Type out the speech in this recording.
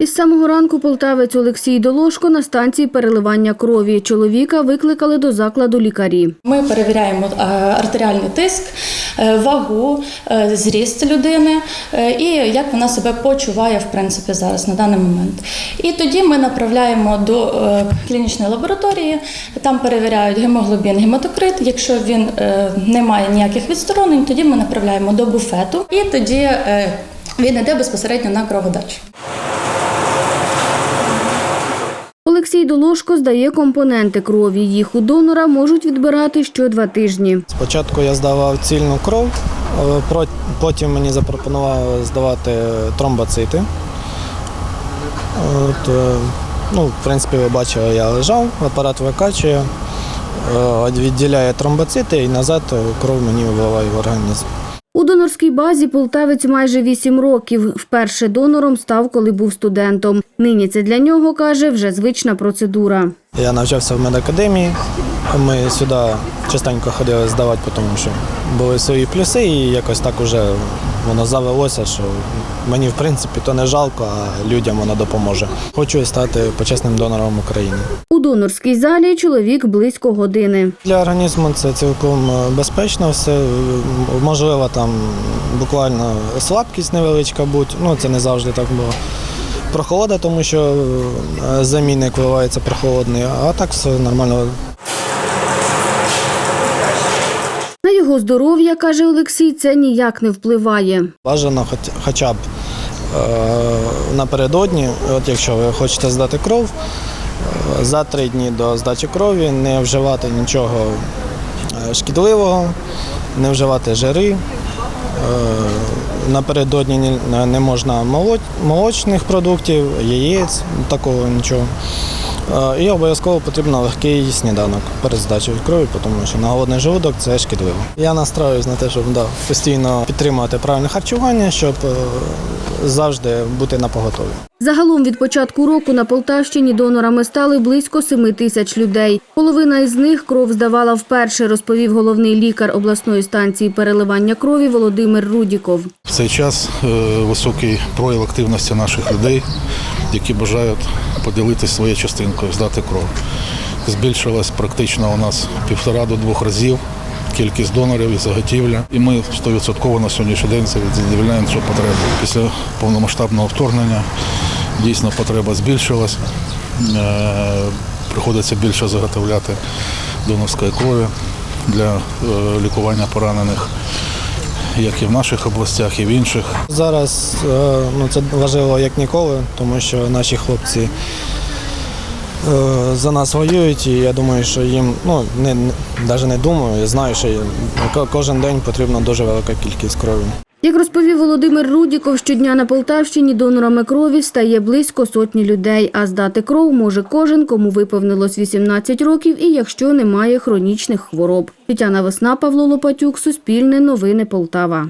Із самого ранку полтавець Олексій Долошко на станції переливання крові. Чоловіка викликали до закладу лікарі. Ми перевіряємо е, артеріальний тиск, е, вагу, е, зріст людини і як вона себе почуває в принципі зараз на даний момент. І тоді ми направляємо до клінічної лабораторії. Там перевіряють гемоглобін, гематокрит. Якщо він не має ніяких відсторонень, тоді ми направляємо до буфету і тоді він йде безпосередньо на кроводачу. Олексій Долошко здає компоненти крові. Їх у донора можуть відбирати що два тижні. Спочатку я здавав цільну кров, е, потім мені запропонували здавати тромбоцити. От, е, ну, в принципі, ви бачили, я лежав, апарат викачує, е, відділяє тромбоцити і назад кров мені вливає в організм. Донорській базі полтавець майже вісім років. Вперше донором став, коли був студентом. Нині це для нього, каже, вже звична процедура. Я навчався в медакадемії. Ми сюди частенько ходили здавати, тому що були свої плюси, і якось так уже воно завелося, що мені в принципі то не жалко, а людям воно допоможе. Хочу стати почесним донором України. У донорській залі чоловік близько години. Для організму це цілком е, безпечно, все можливо там буквально слабкість невеличка будь. Ну це не завжди так було. Прохолода, тому що е, замінник вливається прохолодний, а так все нормально. На його здоров'я, каже Олексій, це ніяк не впливає. Бажано хоча б е, напередодні, от якщо ви хочете здати кров, е, за три дні до здачі крові не вживати нічого е, шкідливого, не вживати жири. Напередодні не можна молочних продуктів, яєць, такого нічого. Е, І обов'язково потрібно легкий сніданок перед здачею крові, тому що на голодний желудок це шкідливо. Я настраюсь на те, щоб да, постійно підтримувати правильне харчування, щоб е, завжди бути на поготові. Загалом від початку року на Полтавщині донорами стали близько 7 тисяч людей. Половина із них кров здавала вперше, розповів головний лікар обласної станції переливання крові Володимир Рудіков. В цей час е, високий прояв активності наших людей, які бажають поділитися своєю частинкою, здати кров. Збільшилась практично у нас півтора до двох разів кількість донорів і заготівля. І ми 100% на сьогоднішній день задовільняємо цю потребу. Після повномасштабного вторгнення дійсно потреба збільшилась. Е, Приходиться більше заготовляти донорської крові для е, лікування поранених як і в наших областях, і в інших. Зараз е, ну, це важливо як ніколи, тому що наші хлопці е, за нас воюють, і я думаю, що їм, ну не, навіть не думаю, я знаю, що кожен день потрібна дуже велика кількість крові. Як розповів Володимир Рудіков, щодня на Полтавщині донорами крові стає близько сотні людей, а здати кров може кожен, кому виповнилось 18 років і якщо немає хронічних хвороб. Тетяна Весна, Павло Лопатюк, Суспільне новини Полтава.